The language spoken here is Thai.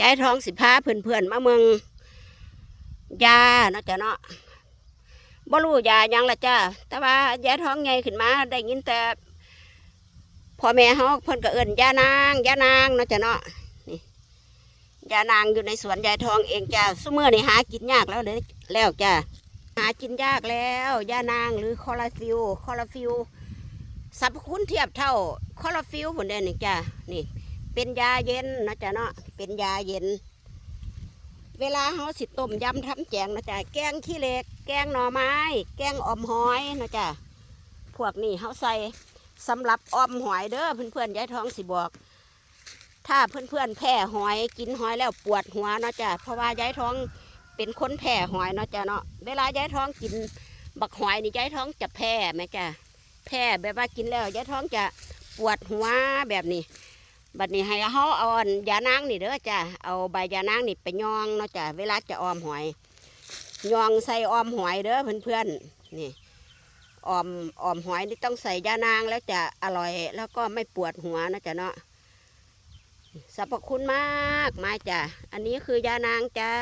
ยายท้องสิพาเพื่อนๆมาเมืองยาเนาะจ้ะเนาะบ่รู้ยายังละจ้าแต่ว่ายายท้องใหญ่ขึ้นมา ได้ยินแต่พ่อแม่เฮาเพิ่นก็เอิ้นยานางยานางเนาะจ้ะเนาะนี่ยานางอยู่ในสวนยายทองเองจ้าซุมื้อนี่หากินยากแล้วเลยแล้วจ้าหากินยากแล้วยานางหรือคอลาฟิลคอลาฟิลสรรพคุณเทียบเท่าคอลาฟิลพุ่นเด้นี่จ้านี่ เป็นยาเย็นนะจ๊ะเนาะเป็นยาเย็น เวลาเฮาสิต้มยำทำแจงนะจ๊ะแกงขี้เหล็ก แกงหน่อไม้ แกงอมหอยนะจ๊ะพวกนี้เฮาใส่สำหรับอมหอยเด้อเพื่อนๆยายท้องสิบอก ถ้าเพื่อนๆแพ้หอยกินหอยแล้วปวดหัวนะจ๊ะเพราะว่ายายท้องเป็นคนแพ้หอยนะจ๊ะเนาะเวลายายท้องกินบักหอยนี่ยายท้องจะแพ้ไหมจ๊ะแพ้แบบว่ากินแล้วยายท้องจะปวดหัวแบบนี้ บัดนี้ให้เขาเอาอันยานางนี่เด้อจ้ะเอาใบยานางนี่ไปยองเนาะจ้ะเวลาจะออมหอยยองใส่ออมหอยเด้อเพื่อนๆนี่ออมออมหอยนี่ต้องใส่ยานางแล้วจะอร่อยแล้วก็ไม่ปวดหัวนะจ๊ะเนาะสรรพคุณมากมาจ้ะอันนี้คือยานางจ้า